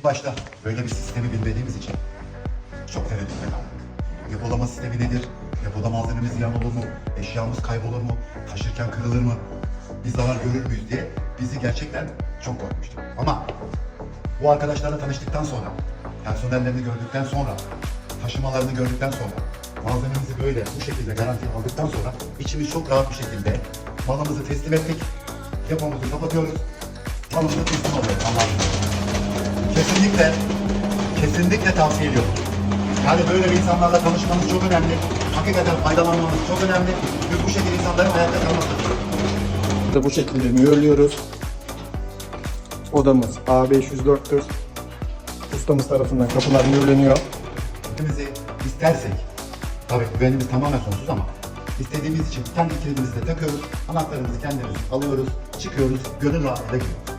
İlk başta böyle bir sistemi bilmediğimiz için çok tereddütte kaldık. Depolama sistemi nedir? Depoda malzememiz ziyan olur mu? Eşyamız kaybolur mu? Taşırken kırılır mı? Bir zarar görür müyüz diye bizi gerçekten çok korkmuştuk. Ama bu arkadaşlarla tanıştıktan sonra, personellerini gördükten sonra, taşımalarını gördükten sonra, malzememizi böyle bu şekilde garanti aldıktan sonra içimiz çok rahat bir şekilde malımızı teslim ettik. Depomuzu kapatıyoruz. Malımızı teslim alıyoruz. Kesinlikle, kesinlikle tavsiye ediyorum. Yani böyle bir insanlarla tanışmanız çok önemli. Hakikaten faydalanmanız çok önemli. Ve bu şekilde insanların hayatta kalması bu şekilde mühürlüyoruz. Odamız A504'tür. Ustamız tarafından kapılar mühürleniyor. Kilitimizi istersek, tabii güvenimiz tamamen sonsuz ama istediğimiz için kendi kilidimizi de takıyoruz. Anahtarımızı kendimiz alıyoruz, çıkıyoruz, gönül rahatlığıyla gidiyoruz.